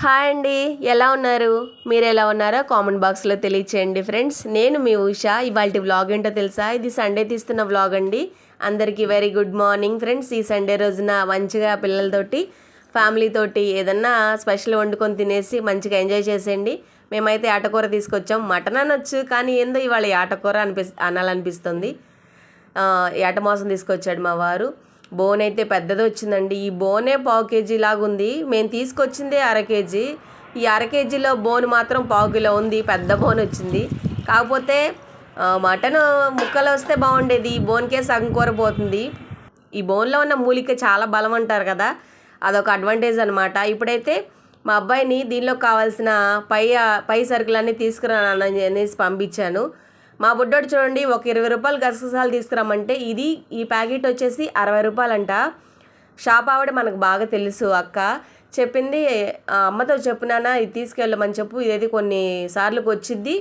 Hi అండి ఎలా ఉన్నారు? మీరు ఎలా ఉన్నారో కామెంట్ బాక్స్లో తెలియచేయండి ఫ్రెండ్స్. నేను మీ ఉషా. ఇవాళ వ్లాగ్ ఏంటో తెలుసా? ఇది సండే తీస్తున్న వ్లాగ్ అండి. అందరికీ వెరీ గుడ్ మార్నింగ్ ఫ్రెండ్స్. ఈ సండే రోజున మంచిగా పిల్లలతోటి ఫ్యామిలీ తోటి ఏదన్నా స్పెషల్ వండుకొని తినేసి మంచిగా ఎంజాయ్ చేసేయండి. మేమైతే ఆటకూర తీసుకొచ్చాం. మటన్ అనొచ్చు కానీ ఏందో ఇవాళ ఆటకూర అనిపి అనాలనిపిస్తుంది. ఏటమోసం ఏట తీసుకొచ్చాడు మా వారు. బోన్ అయితే పెద్దది వచ్చిందండి. ఈ బోనే పావు కేజీ లాగా ఉంది. మేము తీసుకొచ్చిందే అర కేజీ. ఈ అర కేజీలో బోన్ మాత్రం పావు కిలో ఉంది. పెద్ద బోన్ వచ్చింది. కాకపోతే మటన్ ముక్కలు వస్తే బాగుండేది. ఈ బోన్కే సగం కూర పోతుంది. ఈ బోన్లో ఉన్న మూలిక చాలా బలం అంటారు కదా. అదొక అడ్వాంటేజ్ అనమాట ఇప్పుడైతే మా అబ్బాయిని దీనిలో కావాల్సిన పై పై సరుకులన్నీ తీసుకురానని అనేసి పంపించాను. మా బుడ్డోడు చూడండి ఒక ఇరవై రూపాయలు గసగసాలు తీసుకురామంటే ఇది ఈ ప్యాకెట్ వచ్చేసి అరవై రూపాయలంట. షాప్ ఆవిడ మనకు బాగా తెలుసు అక్క. చెప్పింది "ఆ, అమ్మతో చెప్పినానా ఇది తీసుకెళ్ళమని చెప్పు ఇదైతే కొన్ని సార్లకు వచ్చిద్ది.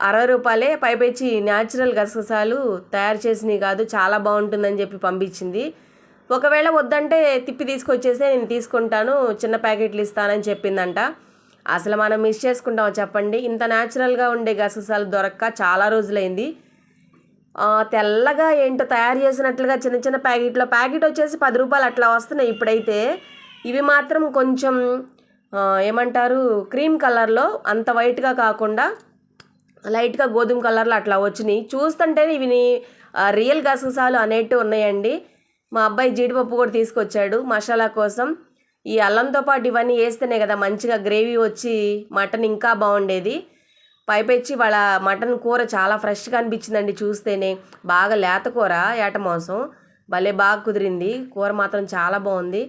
అరవై రూపాయలే పైపెచ్చి న్యాచురల్ గసగసాలు తయారు చేసినవి కాదు చాలా బాగుంటుందని చెప్పి పంపించింది. ఒకవేళ వద్దంటే తిప్పి తీసుకొచ్చేస్తే నేను తీసుకుంటాను చిన్న ప్యాకెట్లు ఇస్తానని చెప్పిందంట. అసలు మనం మిస్ చేసుకుంటాం చెప్పండి? ఇంత న్యాచురల్గా ఉండే గసగసాలు దొరక్క చాలా రోజులైంది. తెల్లగా ఏంటో తయారు చేసినట్లుగా చిన్న చిన్న ప్యాకెట్లో ప్యాకెట్ వచ్చేసి పది రూపాయలు అట్లా వస్తున్నాయి ఇప్పుడైతే. ఇవి మాత్రం కొంచెం ఏమంటారు క్రీమ్ కలర్లో అంత వైట్గా కాకుండా లైట్గా గోధుమ కలర్లో అట్లా వచ్చినాయి. చూస్తుంటేనే ఇవి రియల్ గసగసాలు అనేటివి ఉన్నాయండి. మా అబ్బాయి జీడిపప్పు కూడా తీసుకొచ్చాడు మసాలా కోసం. ఈ అల్లంతో పాటు ఇవన్నీ వేస్తేనే కదా మంచిగా గ్రేవీ వచ్చి మటన్ ఇంకా బాగుండేది. పైపెచ్చి వాళ్ళ మటన్ కూర చాలా ఫ్రెష్గా అనిపించిందండి చూస్తేనే. బాగా లేత కూర ఏట మాంసం. భలే బాగా కుదిరింది. కూర మాత్రం చాలా బాగుంది.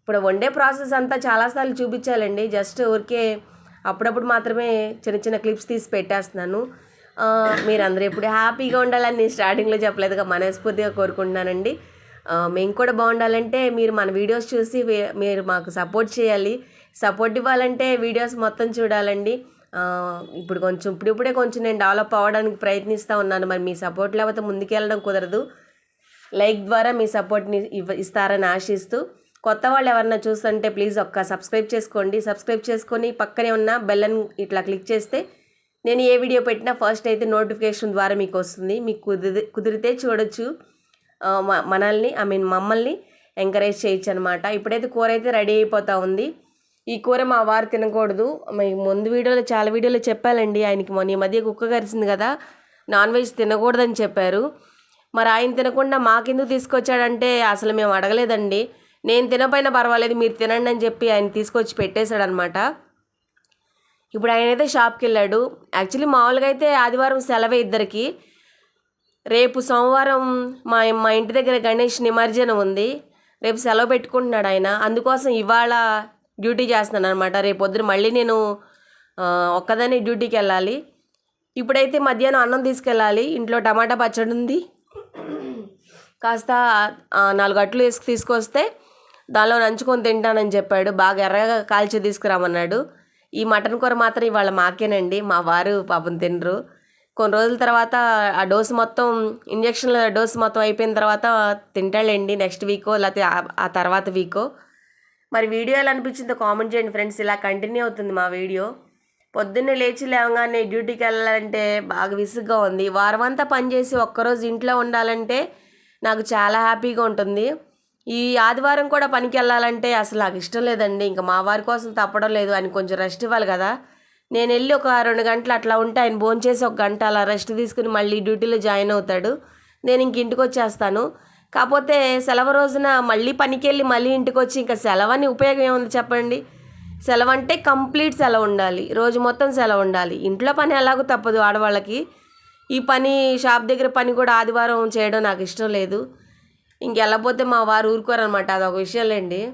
ఇప్పుడు వండే ప్రాసెస్ అంతా చాలాసార్లు చూపించాలండి. జస్ట్ ఊరికే అప్పుడప్పుడు మాత్రమే చిన్న చిన్న క్లిప్స్ తీసి పెట్టేస్తున్నాను. మీరందరూ ఎప్పుడు హ్యాపీగా ఉండాలని నేను స్టార్టింగ్లో చెప్పలేదుగా మనస్ఫూర్తిగా కోరుకుంటున్నానండి. మేము కూడా బాగుండాలంటే మీరు మన వీడియోస్ చూసి మీరు మాకు సపోర్ట్ చేయాలి. సపోర్ట్ ఇవ్వాలంటే వీడియోస్ మొత్తం చూడాలండి. ఇప్పుడు కొంచెం ఇప్పుడిప్పుడే కొంచెం నేను డెవలప్ అవ్వడానికి ప్రయత్నిస్తూ ఉన్నాను. మరి మీ సపోర్ట్ లేకపోతే ముందుకెళ్ళడం కుదరదు. లైక్ ద్వారా మీ సపోర్ట్ని ఇవ్వ ఇస్తారని ఆశిస్తూ. కొత్త వాళ్ళు ఎవరన్నా చూస్తుంటే ప్లీజ్ ఒక్క సబ్స్క్రైబ్ చేసుకోండి. సబ్స్క్రైబ్ చేసుకొని పక్కనే ఉన్న బెల్లని ఇట్లా క్లిక్ చేస్తే నేను ఏ వీడియో పెట్టినా ఫస్ట్ అయితే నోటిఫికేషన్ ద్వారా మీకు వస్తుంది. మీకు కుదిరి కుదిరితే చూడొచ్చు. మనల్ని ఐ మీన్ మమ్మల్ని ఎంకరేజ్ చేయొచ్చు అనమాట ఇప్పుడైతే కూర అయితే రెడీ అయిపోతూ ఉంది. ఈ కూర మా వారు తినకూడదు. మీకు ముందు వీడియోలో చాలా వీడియోలో చెప్పాలండి ఆయనకి. మొన్న ఈ మధ్య కుక్క కరిసింది కదా. నాన్ వెజ్ తినకూడదని చెప్పారు. మరి ఆయన తినకుండా మాకెందుకు తీసుకొచ్చాడంటే అసలు మేము అడగలేదండి. నేను తినపోయినా పర్వాలేదు మీరు తినండి అని చెప్పి ఆయన తీసుకొచ్చి పెట్టేశాడనమాట ఇప్పుడు ఆయన అయితే షాప్కి వెళ్ళాడు. యాక్చువల్లీ మామూలుగా అయితే ఆదివారం సెలవే ఇద్దరికి. రేపు సోమవారం మా మా ఇంటి దగ్గర గణేష్ నిమజ్జనం ఉంది. రేపు సెలవు పెట్టుకుంటున్నాడు ఆయన. అందుకోసం ఇవాళ డ్యూటీ చేస్తున్నాను అనమాట రేపు పొద్దున మళ్ళీ నేను ఒక్కదాన్ని డ్యూటీకి వెళ్ళాలి. ఇప్పుడైతే మధ్యాహ్నం అన్నం తీసుకెళ్ళాలి. ఇంట్లో టమాటా పచ్చడి ఉంది. కాస్త నాలుగు అట్లు వేసుకు తీసుకొస్తే దానిలో నంచుకొని తింటానని చెప్పాడు. బాగా ఎర్రగా కాల్చి తీసుకురామన్నాడు. ఈ మటన్ కూర మాత్రం ఇవాళ మాకేనండి. మా వారు పాపం తినరు. కొన్ని రోజుల తర్వాత ఆ డోసు మొత్తం ఇంజక్షన్ల డోసు మొత్తం అయిపోయిన తర్వాత తింటాడండి నెక్స్ట్ వీకో లేకపోతే ఆ- తర్వాత వీకో. మరి వీడియో ఎలా అనిపించిందో కామెంట్ చేయండి ఫ్రెండ్స్. ఇలా కంటిన్యూ అవుతుంది మా వీడియో. పొద్దున్నే లేచి లేవగానే డ్యూటీకి వెళ్ళాలంటే బాగా విసుగ్గా ఉంది. వారం అంతా పనిచేసి ఒక్కరోజు ఇంట్లో ఉండాలంటే నాకు చాలా హ్యాపీగా ఉంటుంది. ఈ ఆదివారం కూడా పనికి వెళ్ళాలంటే అసలు నాకు ఇష్టం లేదండి. ఇంకా మా వారి కోసం తప్పడం లేదు. అని కొంచెం రెస్ట్ ఇవ్వాలి కదా. నేను వెళ్ళి ఒక రెండు గంటలు అట్లా ఉంటే ఆయన భోంచేసి ఒక గంట అలా రెస్ట్ తీసుకుని మళ్ళీ డ్యూటీలో జాయిన్ అవుతాడు. నేను ఇంక ఇంటికి వచ్చేస్తాను. కాకపోతే సెలవు రోజున మళ్ళీ పనికి వెళ్ళి మళ్ళీ ఇంటికి వచ్చి ఇంకా సెలవని ఉపయోగం ఏముంది చెప్పండి? సెలవు అంటే కంప్లీట్ సెలవు ఉండాలి. రోజు మొత్తం సెలవు ఉండాలి. ఇంట్లో పని ఎలాగో తప్పదు ఆడవాళ్ళకి. ఈ పని షాప్ దగ్గర పని కూడా ఆదివారం చేయడం నాకు ఇష్టం లేదు. ఇంకెళ్ళపోతే మా వారు ఊరుకోరనమాట అదొక విషయంలేండి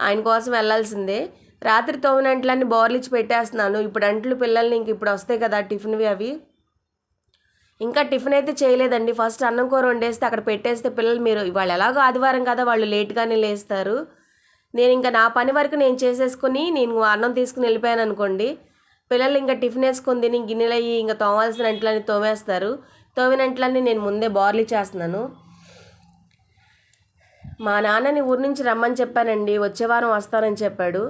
ఆయన కోసం వెళ్ళాల్సిందే. రాత్రి తొమ్మిది అంట్లన్నీ బోర్లిచ్చి పెట్టేస్తున్నాను. ఇప్పుడు అంట్లు పిల్లల్ని ఇంక ఇప్పుడు వస్తాయి కదా టిఫిన్వి అవి. ఇంకా టిఫిన్ అయితే చేయలేదండి. ఫస్ట్ అన్నం కూర వండేస్తే అక్కడ పెట్టేస్తే పిల్లలు మీరు వాళ్ళు ఎలాగో ఆదివారం కదా వాళ్ళు లేట్గానే లేస్తారు. నేను ఇంకా నా పని వరకు నేను చేసేసుకుని నేను అన్నం తీసుకుని వెళ్ళిపోయాను అనుకోండి. పిల్లలు ఇంకా టిఫిన్ వేసుకొని తిని గిన్నెలు అయ్యి ఇంకా తోమాల్సిన అంట్లన్నీ తోమేస్తారు. తోమిన అంట్లన్నీ నేను ముందే బార్లీ చేస్తున్నాను మా నాన్నని ఊరి నుంచి రమ్మని చెప్పానండి. వచ్చే వారం వస్తానని చెప్పాడు.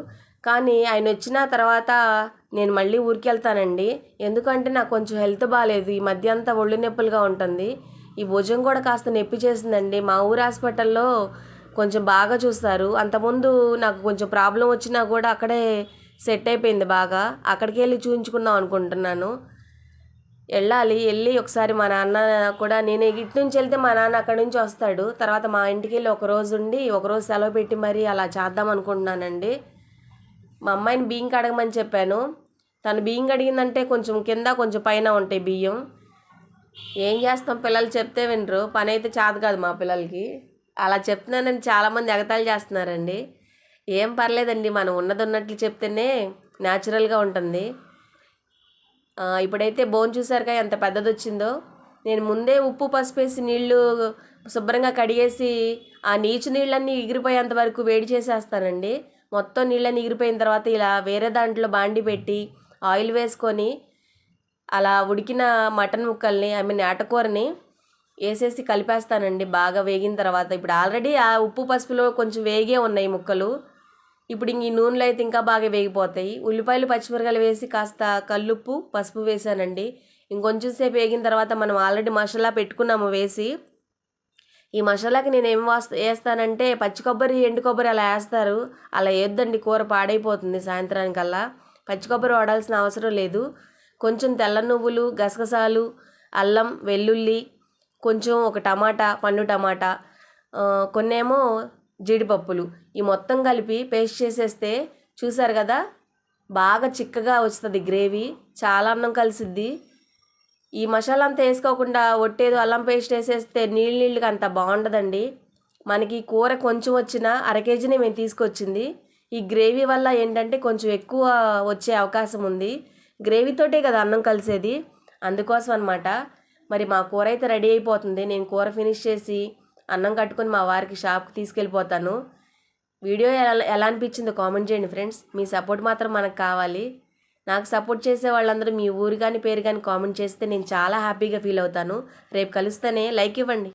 కానీ ఆయన వచ్చిన తర్వాత నేను మళ్ళీ ఊరికి వెళ్తానండి. ఎందుకంటే నాకు కొంచెం హెల్త్ బాగాలేదు ఈ మధ్య అంతా ఒళ్ళు నొప్పులుగా ఉంటుంది. ఈ భుజం కూడా కాస్త నొప్పి చేసిందండి. మా ఊరు హాస్పిటల్లో కొంచెం బాగా చూస్తారు. అంతకుముందు నాకు కొంచెం ప్రాబ్లం వచ్చినా కూడా అక్కడే సెట్ అయిపోయింది బాగా. అక్కడికి వెళ్ళి చూపించుకుందాం అనుకుంటున్నాను. వెళ్ళాలి. వెళ్ళి ఒకసారి మా నాన్న కూడా నేను ఇటు నుంచి వెళ్తే మా నాన్న అక్కడి నుంచి వస్తాడు. తర్వాత మా ఇంటికి వెళ్ళి ఒక రోజు ఉండి ఒక రోజు సెలవు పెట్టి మరీ అలా చేద్దాం అనుకుంటున్నానండి. మా అమ్మాయిని బియ్యం కడగమని చెప్పాను. తను బియ్యం కడిగిందంటే కొంచెం కింద కొంచెం పైన ఉంటాయి బియ్యం. ఏం చేస్తాం పిల్లలు చెప్తే వినరు. పని అయితే చాదు కాదు మా పిల్లలకి. అలా చెప్తున్నానని చాలామంది ఎగతాళి చేస్తున్నారండి. ఏం పర్లేదండి మనం ఉన్నది ఉన్నట్లు చెప్తేనే న్యాచురల్గా ఉంటుంది. ఇప్పుడైతే బోన్ చూసారుగా ఎంత పెద్దది వచ్చిందో. నేను ముందే ఉప్పు పసుపు వేసి నీళ్ళు శుభ్రంగా కడిగేసి ఆ నీచు నీళ్ళన్నీ ఎగిరిపోయేంత వరకు వేడి చేసేస్తానండి. మొత్తం నీళ్ళని ఎగిరిపోయిన తర్వాత ఇలా వేరే దాంట్లో బాండి పెట్టి ఆయిల్ వేసుకొని అలా ఉడికిన మటన్ ముక్కల్ని ఐ మీన్ ఆటకూరని వేసేసి కలిపేస్తానండి. బాగా వేగిన తర్వాత ఇప్పుడు ఆల్రెడీ ఆ ఉప్పు పసుపులో కొంచెం వేగే ఉన్నాయి ముక్కలు. ఇప్పుడు ఇంక ఈ నూనెలో అయితే ఇంకా బాగా వేగిపోతాయి. ఉల్లిపాయలు పచ్చిమిరకాయలు వేసి కాస్త కల్లుప్పు పసుపు వేసానండి. ఇంకొంచెం సేపు వేగిన తర్వాత మనం ఆల్రెడీ మసాలా పెట్టుకున్నాము వేసి ఈ మసాలాకి నేను ఏం వాస్త వేస్తానంటే పచ్చి కొబ్బరి ఎండు కొబ్బరి అలా వేస్తారు అలా వేయొద్దండి కూర పాడైపోతుంది సాయంత్రానికల్లా. పచ్చి కొబ్బరి వాడాల్సిన అవసరం లేదు. కొంచెం తెల్ల నువ్వులు గసగసాలు అల్లం వెల్లుల్లి కొంచెం ఒక టమాటా పండు టమాటా కొన్నేమో జీడిపప్పులు. ఈ మొత్తం కలిపి పేస్ట్ చేసేస్తే చూసారు కదా? బాగా చిక్కగా వస్తుంది గ్రేవీ. చాలా అన్నం కలిసిద్ది. ఈ మసాలా అంతా వేసుకోకుండా ఒట్టేదో అల్లం పేస్ట్ వేసేస్తే నీళ్ళు నీళ్ళుగా అంత బాగుండదండి. మనకి కూర కొంచెం వచ్చిన అర కేజీనే మేము తీసుకొచ్చింది. ఈ గ్రేవీ వల్ల ఏంటంటే కొంచెం ఎక్కువ వచ్చే అవకాశం ఉంది. గ్రేవీతోటే కదా అన్నం కలిసేది. అందుకోసం అనమాట మరి మా కూర అయితే రెడీ అయిపోతుంది. నేను కూర ఫినిష్ చేసి అన్నం కట్టుకొని మా వారికి షాప్కి తీసుకెళ్ళిపోతాను. వీడియో ఎలా ఎలా అనిపించిందో కామెంట్ చేయండి ఫ్రెండ్స్. మీ సపోర్ట్ మాత్రం మనకు కావాలి. నాకు సపోర్ట్ చేసే వాళ్ళందరూ మీ ఊరు కానీ పేరు కానీ కామెంట్ చేస్తే నేను చాలా హ్యాపీగా ఫీల్ అవుతాను. రేపు కలుస్తేనే లైక్ ఇవ్వండి.